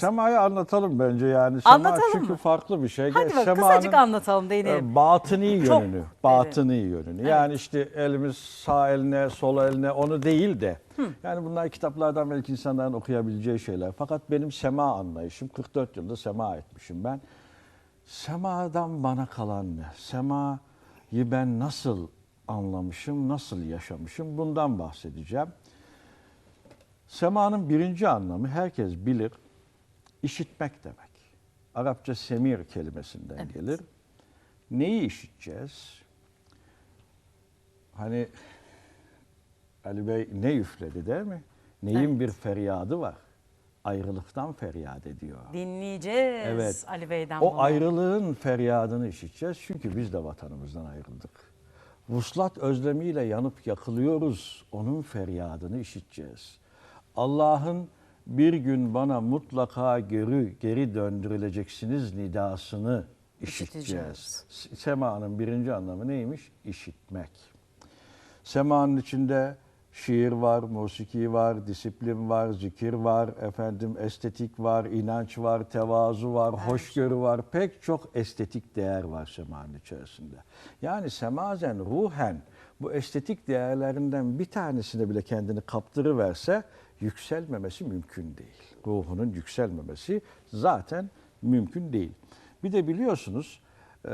semayı anlatalım bence yani. Sema Anlatalım çünkü mı? farklı bir şey. Hadi bak kısacık anlatalım değinelim. e, Batıni Çok, yönünü, batıni yönünü. Yani işte elimiz sağ eline, sol eline onu değil de. Yani bunlar kitaplardan belki insanların okuyabileceği şeyler. Fakat benim sema anlayışım, 44 yılda sema etmişim ben. Semadan bana kalan ne? Semayı ben nasıl anlamışım, nasıl yaşamışım bundan bahsedeceğim. Semanın birinci anlamı herkes bilir, işitmek demek. Arapça semir kelimesinden Evet. gelir. Neyi işiteceğiz? Hani Ali Bey ne üfledi değil mi? Neyin bir feryadı var? Ayrılıktan feryat ediyor. Dinleyeceğiz Evet. Ali Bey'den O bunu. ayrılığın feryadını işiteceğiz çünkü biz de vatanımızdan ayrıldık. Vuslat özlemiyle yanıp yakılıyoruz. Onun feryadını işiteceğiz. Allah'ın bir gün bana mutlaka geri, geri döndürüleceksiniz nidasını işiteceğiz. Semanın birinci anlamı neymiş? İşitmek. Semanın içinde şiir var, musiki var, disiplin var, zikir var, efendim estetik var, inanç var, tevazu var, hoşgörü var. Pek çok estetik değer var semanın içerisinde. Yani semazen ruhen bu estetik değerlerinden bir tanesine bile kendini kaptırıverse yükselmemesi mümkün değil. Ruhunun yükselmemesi zaten mümkün değil. Bir de biliyorsunuz e,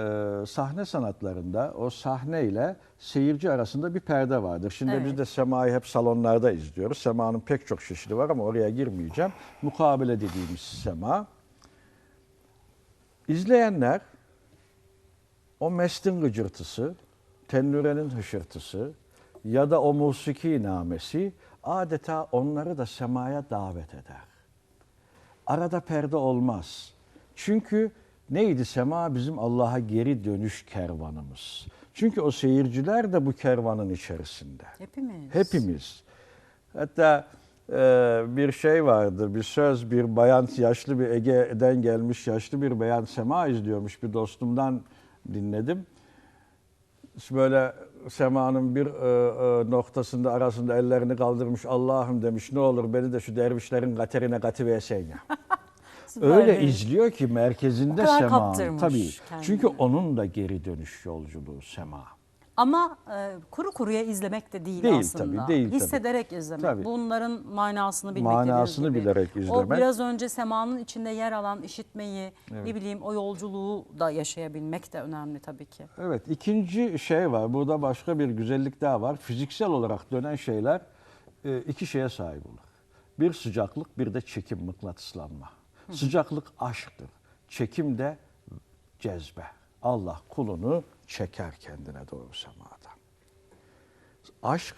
sahne sanatlarında o sahne ile seyirci arasında bir perde vardır. Şimdi Evet. biz de semayı hep salonlarda izliyoruz. Semanın pek çok çeşidi var ama oraya girmeyeceğim. Mukabele dediğimiz sema. İzleyenler o mestin gıcırtısı, tennürenin hışırtısı ya da o musiki namesi adeta onları da semaya davet eder. Arada perde olmaz. Çünkü neydi sema bizim Allah'a geri dönüş kervanımız. Çünkü o seyirciler de bu kervanın içerisinde. Hepimiz. Hepimiz. Hatta e, bir şey vardı, bir söz, bir bayan, yaşlı bir Ege'den gelmiş yaşlı bir bayan sema izliyormuş bir dostumdan dinledim. Böyle semanın bir e, e, noktasında arasında ellerini kaldırmış Allah'ım demiş ne olur beni de şu dervişlerin katerine katıversen ya. Süper. Öyle izliyor ki merkezinde sema. Tabii. kendini. Çünkü onun da geri dönüş yolculuğu sema. Ama e, kuru kuruya izlemek de değil, Değil aslında. tabii, değil tabii. Hissederek izlemek. Tabii. Bunların manasını bilmek Manasını dediğiniz gibi. bilerek O izlemek. biraz önce semanın içinde yer alan işitmeyi, ne bileyim o yolculuğu da yaşayabilmek de önemli tabii ki. Evet ikinci şey var. Burada başka bir güzellik daha var. Fiziksel olarak dönen şeyler e, iki şeye sahip olur. Bir sıcaklık bir de çekim mıknatıslanma. Sıcaklık aşktır. Çekim de cezbe. Allah kulunu çeker kendine doğru semada. Aşk,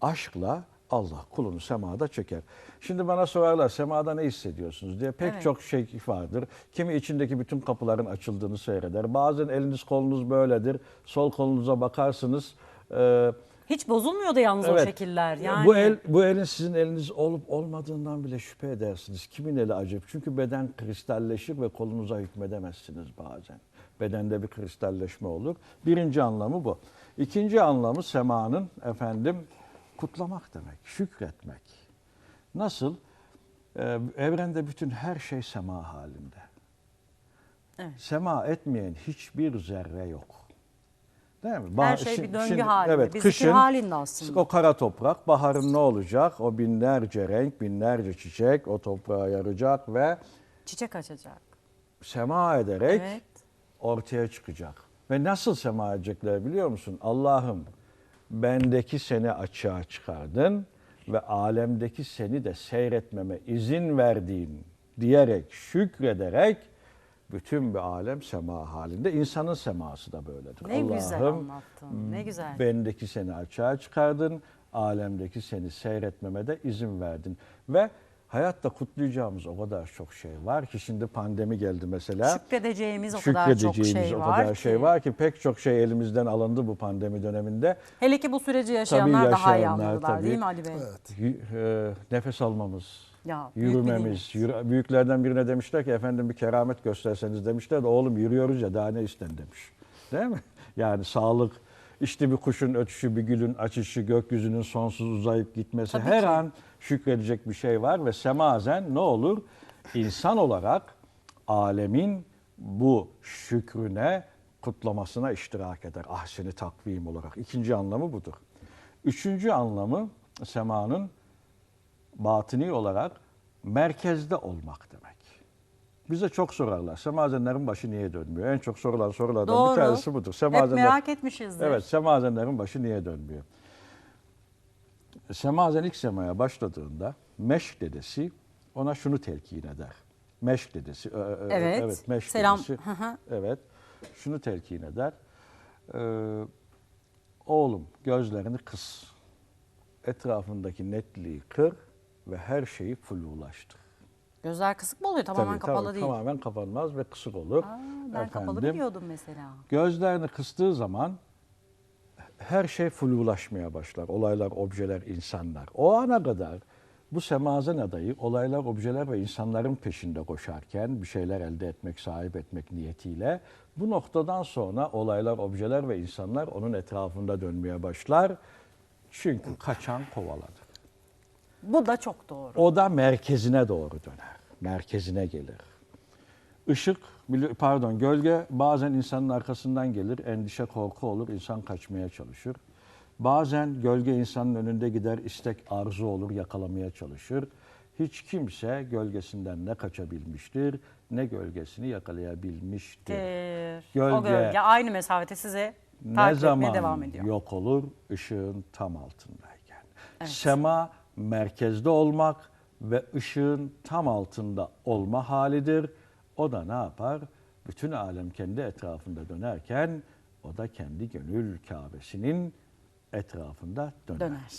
aşkla Allah kulunu semada çeker. Şimdi bana sorarlar semada ne hissediyorsunuz diye pek Evet. çok şey vardır. Kimi içindeki bütün kapıların açıldığını seyreder. Bazen eliniz kolunuz böyledir. Sol kolunuza bakarsınız. e, Hiç bozulmuyor da yalnız o Evet. şekiller. Yani Bu el bu elin sizin eliniz olup olmadığından bile şüphe edersiniz. Kimin eli acaba? Çünkü beden kristalleşir ve kolunuza hükmedemezsiniz bazen. Bedende bir kristalleşme olur. Birinci anlamı bu. İkinci anlamı semanın efendim kutlamak demek, şükretmek. Nasıl? Ee, evrende bütün her şey sema halinde. Evet. Sema etmeyen hiçbir zerre yok. Değil mi? Her şey bir döngü şimdi- halinde, Evet, bir zikir kışın halinde aslında. o kara toprak, baharın ne olacak? O binlerce renk, binlerce çiçek o toprağa yarayacak ve çiçek açacak. sema ederek Evet. Ortaya çıkacak. Ve nasıl sema edecekler biliyor musun? Allah'ım bendeki seni açığa çıkardın ve alemdeki seni de seyretmeme izin verdin diyerek, şükrederek bütün bir alem sema halinde. İnsanın seması da böyledir. Ne güzel Allah'ım, anlattın. Ne güzel. Bendeki seni açığa çıkardın, alemdeki seni seyretmeme de izin verdin. Ve hayatta kutlayacağımız o kadar çok şey var ki şimdi pandemi geldi mesela. Şükredeceğimiz o kadar çok şey o var kadar ki. şey var ki pek çok şey elimizden alındı bu pandemi döneminde. Hele ki bu süreci yaşayanlar daha iyi yaşayanlar anladılar tabii. değil mi Ali Bey? Y- e, nefes almamız, Ya, yürümemiz. Yürü- büyüklerden birine demişler ki efendim bir keramet gösterseniz demişler de oğlum yürüyoruz ya daha ne isten demiş. Değil mi? Yani sağlık, işte bir kuşun ötüşü, bir gülün açışı, gökyüzünün sonsuz uzayıp gitmesi Tabii her ki. an şükredecek bir şey var ve semazen ne olur? İnsan olarak alemin bu şükrüne, kutlamasına iştirak eder. Ahseni takvim olarak. İkinci anlamı budur. Üçüncü anlamı semanın batini olarak merkezde olmak demek. Bize çok sorarlar. Semazenlerin başı niye dönmüyor? En çok sorulan sorulardan Doğru. bir tanesi budur. Hep Semazenler, merak etmişizdir. Evet, semazenlerin başı niye dönmüyor? Semazen ilk semaya başladığında Meşk dedesi ona şunu telkin eder. Meşk dedesi. Evet. Evet, Meşk Selam. dedesi. Evet. Şunu telkin eder. Ee, oğlum gözlerini kıs. Etrafındaki netliği kır ve her şeyi flulaştır. Gözler kısık mı oluyor? Tamamen Tabii, kapalı tabii, değil. Tamamen kapanmaz ve kısık olur. Aa, ben kapalı Efendim, biliyordum mesela. Gözlerini kıstığı zaman her şey flulaşmaya başlar. Olaylar, objeler, insanlar. O ana kadar bu semazen adayı olaylar, objeler ve insanların peşinde koşarken bir şeyler elde etmek, sahip etmek niyetiyle bu noktadan sonra olaylar, objeler ve insanlar onun etrafında dönmeye başlar. Çünkü kaçan kovaladı. Bu da çok doğru. O da merkezine doğru döner. Merkezine gelir. Işık, pardon gölge bazen insanın arkasından gelir. Endişe, korku olur. insan kaçmaya çalışır. Bazen gölge insanın önünde gider. istek, arzu olur. Yakalamaya çalışır. Hiç kimse gölgesinden ne kaçabilmiştir ne gölgesini yakalayabilmiştir. Ee, O Gölge- gölge aynı mesafete size ne takip etmeye devam ediyor. yok olur? Işığın tam altındayken. Sema merkezde olmak ve ışığın tam altında olma halidir. O da ne yapar? Bütün alem kendi etrafında dönerken o da kendi gönül Kabe'sinin etrafında döner. Döner.